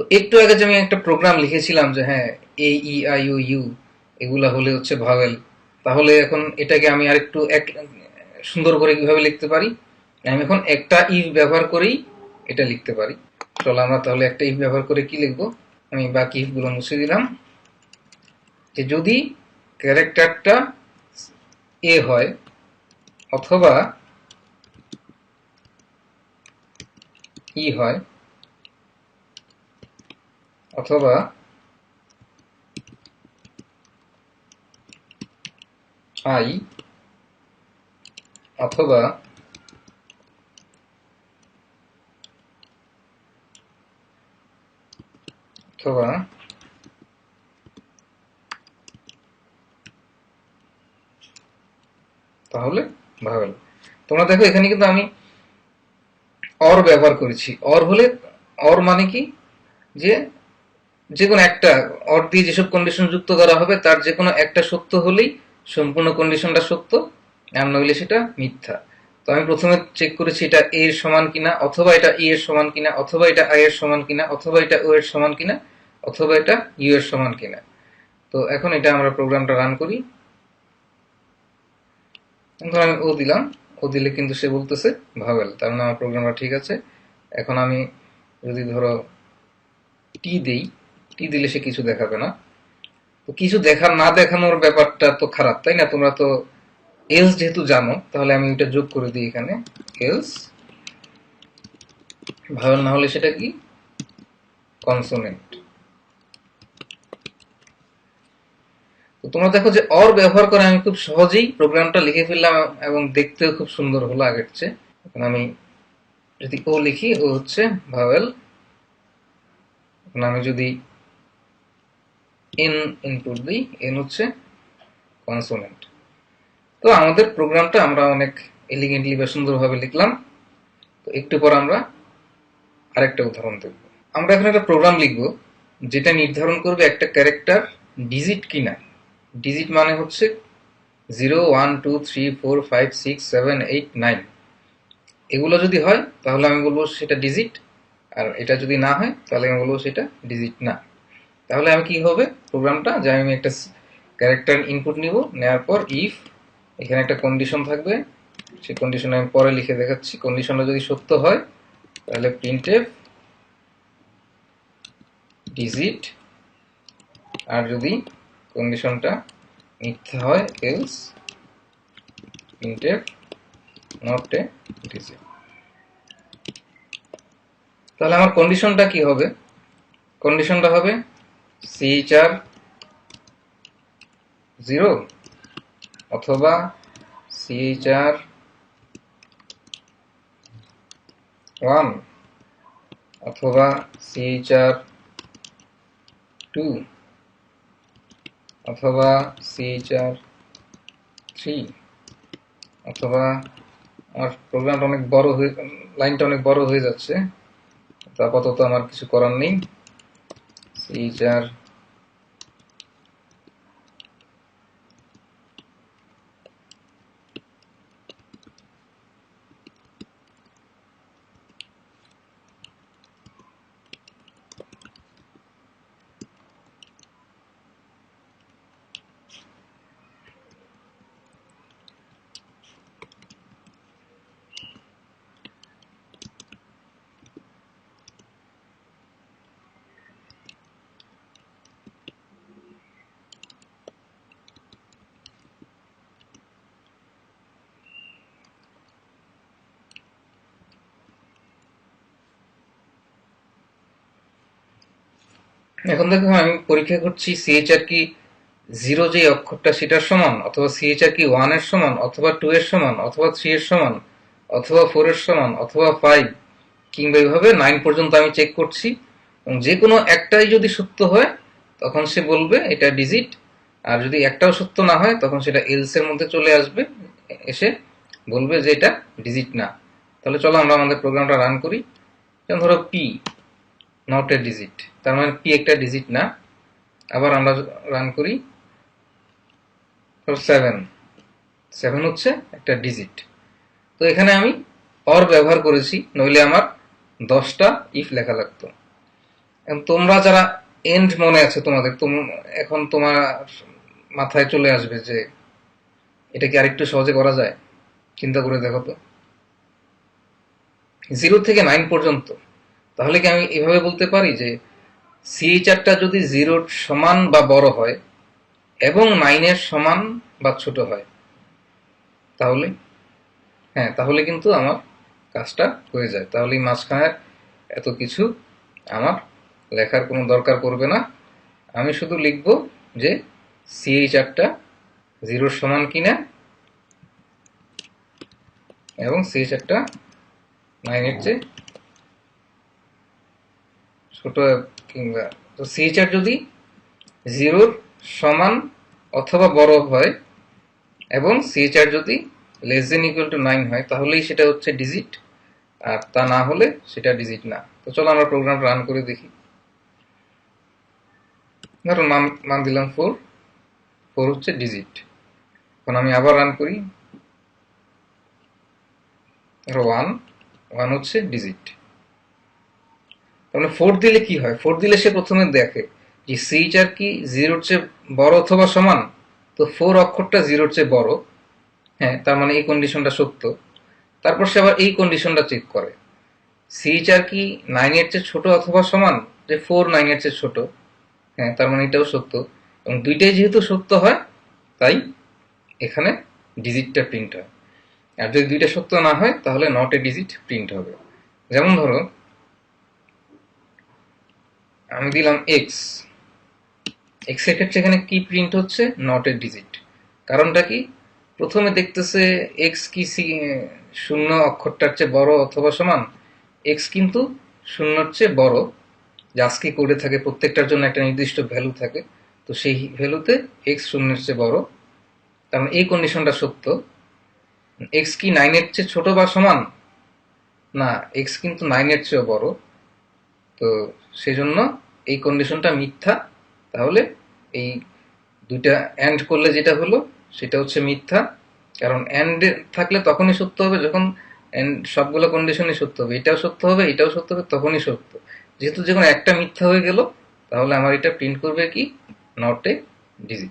তো একটু আগে যে আমি একটা প্রোগ্রাম লিখেছিলাম যে হ্যাঁ এ ই আই ও ইউ এগুলা হলে হচ্ছে ভাওয়েল। তাহলে এখন এটাকে আমি আরেকটু এক, সুন্দর করে কীভাবে লিখতে পারি? আমি এখন একটা ইফ ব্যবহার করেই এটা লিখতে পারি। চলো আমরা তাহলে একটা ইফ ব্যবহার করে কি লিখব? আমি বাকি ইফগুলো মুছে দিলাম। যে যদি ক্যারেক্টারটা এ হয়, অথবা ই হয় অথবা আই অথবা অথবা তাহলে ভাবেল। তোমরা দেখো এখানে কিন্তু আমি অর ব্যবহার করেছি। অর হলে অর মানে কি? যে যে কোনো একটা অর দিয়ে যেসব কন্ডিশন যুক্ত করা হবে, তার যে কোনো একটা সত্য হলেই সম্পূর্ণ কন্ডিশনটা সত্য, আর নইলে সেটা মিথ্যা। তো আমি প্রথমে চেক করেছি এটা এ এর সমান কিনা, অথবা এটা ই এর সমান কিনা, অথবা এটা আই এর সমান কিনা, অথবা এটা ও এর সমান কিনা, অথবা এটা ইউ এর সমান কিনা। তো এখন এটা আমরা প্রোগ্রামটা রান করি। ধর আমি ও দিলাম। ও দিলে কিন্তু সে বলতেছে, ভাবেল, তার মানে আমার প্রোগ্রামটা ঠিক আছে। এখন আমি যদি ধরো টি দেই টি দিলে সে কিছু দেখাবে না? তো কিছু দেখার না দেখানোর ব্যাপারটা তো খারাপ, তাই না? তোমরা তো এলস যেহেতু জানো, তাহলে আমি এটা যোগ করে দিই এখানে। এলস ভাবেল না হলে সেটা কি? কনসোনেন্ট তো তোমরা দেখো যে অর ব্যবহার করে আমি খুব সহজেই প্রোগ্রামটা লিখে ফেললাম এবং দেখতেও খুব সুন্দর হলো আগের চেয়ে। এখন আমি যদি ও লিখি, ও হচ্ছে ভাওয়েল এখন আমি যদি এন ইনপুট দিই এন হচ্ছে কনসোনেন্ট তো আমাদের প্রোগ্রামটা আমরা অনেক এলিগেন্টলি বা সুন্দরভাবে লিখলাম। তো একটু পর আমরা আরেকটা উদাহরণ দেখব। আমরা এখন একটা প্রোগ্রাম লিখব, যেটা নির্ধারণ করবে একটা ক্যারেক্টার ডিজিট কিনা। ডিজিট মানে হচ্ছে zero one two three four five six seven eight nine এগুলো যদি হয়, তাহলে আমি বলব সেটা ডিজিট আর এটা যদি না হয়, তাহলে আমি বলব সেটা ডিজিট না। তাহলে আমি কি হবে? প্রোগ্রামটা? যে আমি একটা ক্যারেক্টার ইনপুট নিব। নেওয়ার পর ইফ এখানে একটা কন্ডিশন থাকবে। সেই কন্ডিশন আমি পরে লিখে দেখাচ্ছি। কন্ডিশনটা যদি সত্য হয়, তাহলে প্রিন্টএফ ডিজিট আর যদি কন্ডিশনটা মিথ্যা হয় else printf not a digit তাহলে আমার কন্ডিশনটা কি হবে? কন্ডিশনটা হবে সিএইচআর জিরো, অথবা সিএইচআর ওয়ান, অথবা সিএইচআর টু, অথবা সিএইচআর থ্রি, অথবা আমার প্রোগ্রামটা অনেক বড় হয়ে লাইনটা অনেক বড় হয়ে যাচ্ছে। আপাতত আমার কিছু করার নেই। সিএইচআর এখন দেখো, আমি পরীক্ষা করছি সিএইচআর কি জিরো যে অক্ষরটা সেটার সমান, অথবা সিএইচআর কি ওয়ানের সমান, অথবা টু এর সমান, অথবা থ্রি এর সমান, অথবা ফোর এর সমান, অথবা ফাইভ কিংবা এইভাবে নাইন পর্যন্ত আমি চেক করছি, এবং যে কোনো একটাই যদি সত্য হয়, তখন সে বলবে এটা ডিজিট আর যদি একটাও সত্য না হয়, তখন সেটা এলস এর মধ্যে চলে আসবে, এসে বলবে যে এটা ডিজিট না। তাহলে চলো আমরা আমাদের প্রোগ্রামটা রান করি। যেমন ধরো পি নট এ ডিজিট তার মানে পি একটা ডিজিট না। আবার আমরা রান করি সেভেন সেভেন হচ্ছে একটা ডিজিট তো এখানে আমি অর ব্যবহার করেছি, নইলে আমার দশটা ইফ লেখা লাগতো। এখন তোমরা যারা এন্ড মনে আছে তোমাদের, তোম- এখন তোমার মাথায় চলে আসবে যে এটা কি আরেকটু সহজে করা যায়? চিন্তা করে দেখো তো। জিরো থেকে নাইন পর্যন্ত। তাহলে কি আমি এভাবে বলতে পারি যে সিএইচআরটা যদি জিরোর সমান বা বড় হয় এবং নাইনের সমান বা ছোট হয়, তাহলে? হ্যাঁ তাহলে কিন্তু আমার কাজটা হয়ে যায়। তাহলে এই মাঝখানের এত কিছু আমার লেখার কোনো দরকার পড়বে না। আমি শুধু লিখব যে সিএইচআরটা জিরোর সমান কিনা এবং সিএইচআরটা নাইনের চেয়ে ছোট কিংবা, তো সিএইচআর যদি জিরোর সমান অথবা বড় হয় এবং সিএইচআর যদি less than equal to nine হয়, তাহলেই সেটা হচ্ছে ডিজিট আর তা না হলে সেটা ডিজিট না। তো চলো আমরা প্রোগ্রাম রান করে দেখি। ধরো মান মান দিলাম ফোর ফোর হচ্ছে ডিজিট এখন আমি আবার রান করি। ধরো ওয়ান ওয়ান হচ্ছে ডিজিট তাহলে ফোর দিলে কি হয়? ফোর দিলে সে প্রথমে দেখে যে সিএইচআর কি জিরোর চেয়ে বড় অথবা সমান? তো ফোর অক্ষরটা জিরোর চেয়ে বড়। হ্যাঁ তার মানে এই কন্ডিশনটা সত্য। তারপর সে আবার এই কন্ডিশনটা চেক করে। সিএইচআর কি নাইনের চেয়ে ছোট অথবা সমান? যে ফোর নাইনের চেয়ে ছোট। হ্যাঁ তার মানে এটাও সত্য। এবং দুইটাই যেহেতু সত্য হয়, তাই এখানে ডিজিটটা প্রিন্ট হয়। আর যদি দুইটা সত্য না হয়, তাহলে নট এ ডিজিট প্রিন্ট হবে। যেমন ধরো আমি দিলাম এক্স এক্সের ক্ষেত্রে এখানে কি প্রিন্ট হচ্ছে? নট এ ডিজিট কারণটা কি? প্রথমে দেখতেছে এক্স কি শূন্য অক্ষরটার চেয়ে বড় অথবা সমান? এক্স কিন্তু শূন্যর চেয়ে বড়। আজকে কোডে থাকে, প্রত্যেকটার জন্য একটা নির্দিষ্ট ভ্যালু থাকে। তো সেই ভ্যালুতে এক্স শূন্যের চেয়ে বড়। তার মানে এই কন্ডিশনটা সত্য। এক্স কি নাইনের চেয়ে ছোট বা সমান? না এক্স কিন্তু নাইনের চেয়েও বড়। তো সেজন্য এই কন্ডিশনটা মিথ্যা। তাহলে এই দুইটা অ্যান্ড করলে যেটা হলো, সেটা হচ্ছে মিথ্যা। কারণ অ্যান্ড থাকলে তখনই সত্য হবে যখন and সবগুলো কন্ডিশনই সত্য হবে। এটাও সত্য হবে, এটাও সত্য হবে, তখনই সত্য। যেহেতু যখন একটা মিথ্যা হয়ে গেল, তাহলে আমার এটা প্রিন্ট করবে কি? Not a digit